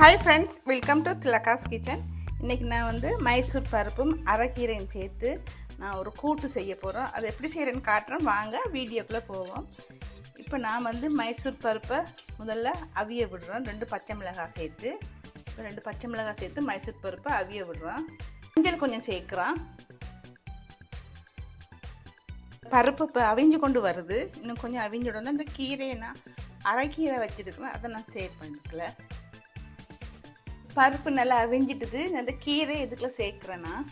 Hi friends welcome to Thilaka's kitchen இன்றைக்கி நான் வந்து மைசூர் பருப்பும் அரைக்கீரையும் சேர்த்து நான் ஒரு கூட்டு செய்ய போகிறோம் அது எப்படி செய்கிறேன்னு காட்டுறேன். வாங்க வீடியோக்குள்ளே போவோம். இப்போ நான் வந்து மைசூர் பருப்பை முதல்ல அவிய விடுறோம். ரெண்டு பச்சை மிளகாய் சேர்த்து. இப்போ ரெண்டு பச்சை மிளகாய் சேர்த்து மைசூர் பருப்பை அவிய விடுறோம். மஞ்சள் கொஞ்சம் சேர்க்குறோம். பருப்பு இப்போ அவிஞ்சு கொண்டு வருது. இன்னும் கொஞ்சம் அவிஞ்ச உடனே இந்த கீரையை நான் அரைக்கீரை வச்சுருக்கிறேன். அதை நான் சேவ் பண்ணிக்கல. பருப்பு நல்லா அவிஞ்சிட்டுது. அந்த கீரை இதுக்குள்ள நான்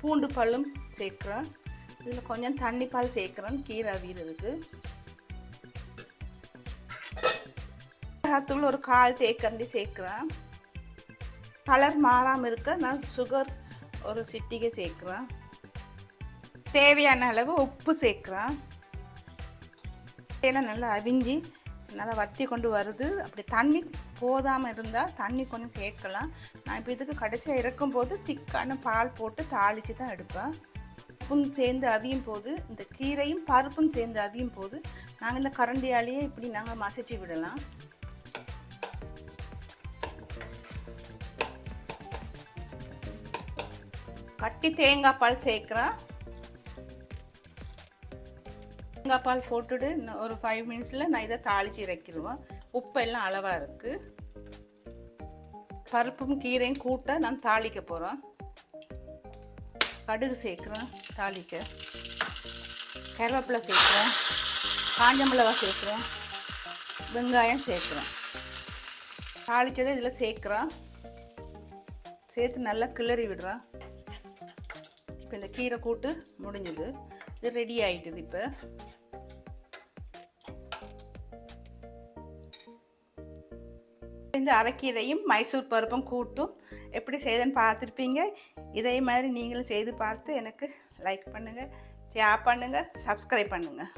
பூண்டு பழம் சேர்க்குறேன். இதில் கொஞ்சம் தண்ணி பால் சேர்க்குறேன். கீரை அவியறதுக்கு. மிளகாத்தூள் ஒரு கால் தேக்கண்டி சேர்க்குறேன். கலர் மாறாமல் இருக்க நான் சுகர் ஒரு சிட்டிகை சேர்க்குறேன். தேவையான அளவு உப்பு சேர்க்குறேன். ஏன்னா நல்லா அவிஞ்சி நல்லா வத்தி கொண்டு வருது. அப்படி தண்ணி போதாமல் இருந்தால் தண்ணி கொஞ்சம் சேர்க்கலாம். நான் இப்போ இதுக்கு கடைசியாக இறக்கும் போது திக்கான பால் போட்டு தாளித்து தான் எடுப்பேன். உப்பும் சேர்ந்து அவியும் போது இந்த கீரையும் பருப்பும் சேர்ந்து அவியும் போது நாங்கள் இந்த கரண்டியாலேயே இப்படி நாங்கள் மசிச்சு விடலாம். கட்டி தேங்காய் பால் சேர்க்குறேன். தேங்காய் பால் போட்டுட்டு இன்னும் ஒரு ஃபைவ் மினிட்ஸில் நான் இதை தாளித்து இறக்கிடுவேன். உப்பு எல்லாம் அளவாக இருக்குது பருப்பும் கீரையும் கூட்ட நான் தாளிக்க போகிறோம் கடுகு சேர்க்குறேன் தாளிக்க. கருவேப்பிலை சேர்க்குறேன். காஞ்ச மிளகா சேர்க்குறேன். வெங்காயம் சேர்க்குறேன். தாளித்ததை இதில் சேர்க்குறேன். சேர்த்து நல்லா கிளறி விடுறேன். இப்போ இந்த கீரை கூட்டு முடிஞ்சது. இது ரெடி ஆகிட்டுது இப்போ. இந்த அரைக்கீரையும் மைசூர் பருப்பும் கூட்டும். எப்படி செய்தேன்னு பார்த்துருப்பீங்க. இதே மாதிரி நீங்களும் செய்து பார்த்து எனக்கு லைக் பண்ணுங்கள் ஷேர் பண்ணுங்கள் சப்ஸ்கிரைப் பண்ணுங்கள்